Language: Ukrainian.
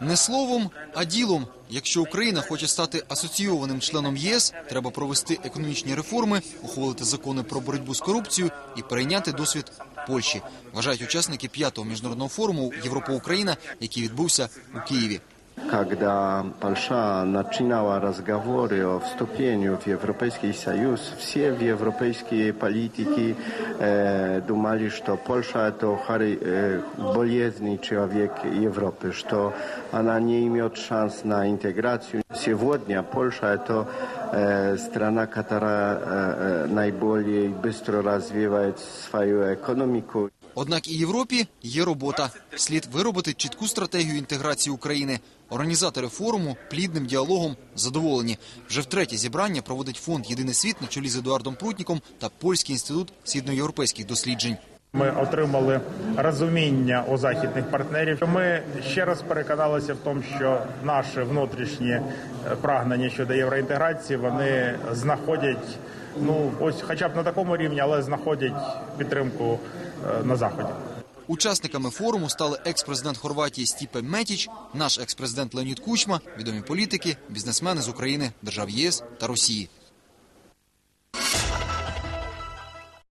Не словом, а ділом. Якщо Україна хоче стати асоційованим членом єС, треба провести економічні реформи, ухвалити закони про боротьбу з корупцією і перейняти досвід Польщі. Вважають учасники п'ятого міжнародного форуму Європа Україна, який відбувся у Києві. Когда Польша начинала разговоры о вступлении в Европейский Союз, все в европейские политики э, думали, что Польша это хари- э, болезненный человек Европы, что она не имеет шанс на интеграцию. Сегодня Польша это э, страна, которая э, э, наиболее быстро развивает свою экономику. Однак і Європі є робота. Слід виробити чітку стратегію інтеграції України. Організатори форуму плідним діалогом задоволені. Вже втретє зібрання проводить фонд Єдиний світ на чолі з Едуардом Прутніком та Польський інститут східноєвропейських досліджень. Ми отримали розуміння у західних партнерів. Ми ще раз переконалися в тому, що наші внутрішні е, прагнення щодо євроінтеграції вони знаходять ну ось, хоча б на такому рівні, але знаходять підтримку е, на заході. Учасниками форуму стали екс-президент Хорватії Стіпе Метіч, наш екс-президент Леонід Кучма, відомі політики, бізнесмени з України, держав ЄС та Росії.